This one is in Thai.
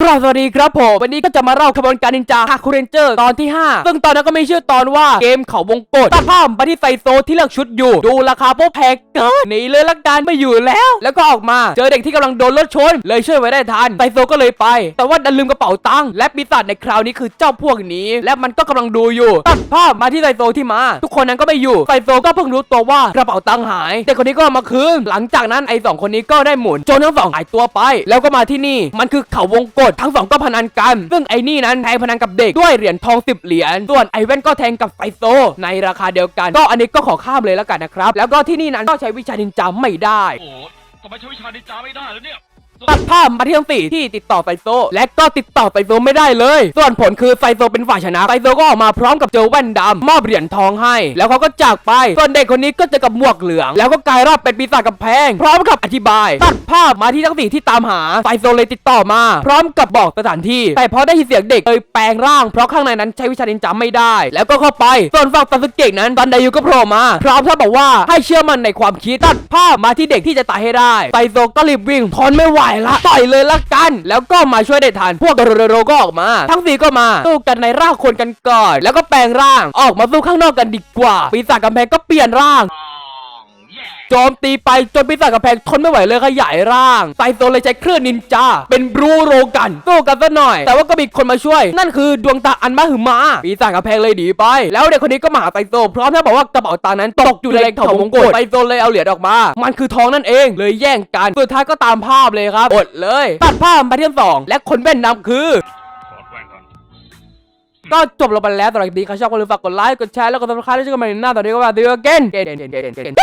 ครับสวัสดีครับผมวันนี้ก็จะมาเล่าขบวนการนินจาฮาคูเรนเจอร์ตอนที่ 5 ซึ่งตอนนั้นก็มีชื่อตอนว่าเกมเขาวงกตตัดภาพมาที่ไซโซที่เลือกชุดอยู่ ดูราคาพวกแพงเกินหนีเลยละกันไม่อยู่แล้ว แล้วก็ออกมาเจอเด็กที่กำลังโดนรถชน เลยช่วยไว้ได้ทันไซโซก็เลยไป แต่ว่าดันลืมกระเป๋าตังค์และปีศาจในคราวนี้คือเจ้าพวกนี้ และมันก็กำลังดูอยู่ ตัดภาพมาที่ไซโซที่มา ทุกคนนั้นก็ไม่อยู่ไซโซก็เพิ่งรู้ตัวว่ากระเป๋าตังค์หายเด็กคนนี้ก็มาคืนหลังจากนั้นไอ้สองคนนี้ก็ได้หมุนจนทั้งสองหายตัวไป แล้วก็มาที่นี่มันคือเขาวงกษทั้งสองก็พนันกัน ซึ่งไอ้นี่นั้นแทงพนันกับเด็กด้วยเหรียญทอง 10 เหรียญ ส่วนไอ้แว่นก็แทงกับไฟโซ ในราคาเดียวกัน ก็อันนี้ก็ขอข้ามเลยแล้วกันนะครับ แล้วก็ที่นี่นั้นก็ใช้วิชานินจาไม่ได้ โอ้โหทำไมใช้วิชานินจาไม่ได้แล้วเนี่ย ตัดภาพมาที่ทั้งสี่ที่ติดต่อไฟโซ และก็ติดต่อไฟโซไม่ได้เลย ส่วนผลคือไฟโซเป็นฝ่ายชนะไฟโซก็ออกมาพร้อมกับเจอแว่นดำมอบเหรียญทองให้ แล้วเขาก็จากไป ส่วนเด็กคนนี้ก็เจอกับหมวกเหลือง แล้วก็กลายร่างเป็นปีศาจกำแพง พร้อมกับอธิบาย ตัดภาพมาที่ทั้งสี่ที่ตามหาไฟโซเลยติดต่อมา พร้อมกับบอกสถานที่ แต่พอได้ยินเสียงเด็กเลยแปลงร่าง เพราะข้างในนั้นใช้วิชานินจาไม่ได้ แล้วก็เข้าไป ส่วนฝั่งซาสึเกะนั้นบันไดยูก็โผล่มา พร้อมทั้งบอกว่าให้เชื่อมั่นในความคิดตัดภาพมาที่เด็กที่จะตายให้ได้ไฟโซก็รีบวิ่งทนไม่ไหวละต่อยเลยละกัน แล้วก็มาช่วยได้ทันพวกโรโรก็ออกมา ทั้งสี่ก็มาสู้กันในร่างคนกันก่อน แล้วก็แปลงร่างออกมาสู้ข้างนอกกันดีกว่า ปีศาจกำแพงก็เปลี่ยนร่าง โจมตีไปจนปีศาจกำแพงทนไม่ไหวเลยขยายร่างไซโซเลยใช้เครื่องนินจาเป็นบรูโรกันสู้กันซะหน่อย แต่ว่าก็มีคนมาช่วย นั่นคือดวงตาอันมหึมาปีศาจกำแพงเลยหนีไป แล้วเด็กคนนี้ก็มาหาไซโซพร้อมทั้งบอกว่ากระเป๋าตังนั้นตกอยู่ในแหล่งเขาวงกตไซโซเลยเอาเหรียญออกมา มันคือทองนั่นเองเลยแย่งกันสุดท้ายก็ตามภาพเลยครับอดเลยตัดภาพมาที่สองและคนแว่นดำคือก็จบลงไปแล้วสำหรับคลิปนี้ใครชอบก็อย่าลืมฝากกดไลค์ กดแชร์ แล้วก็ติดตามช่องกันใหม่ในหน้าตอนนี้ก็มาดูกันเกนเกนเกนเกนเกน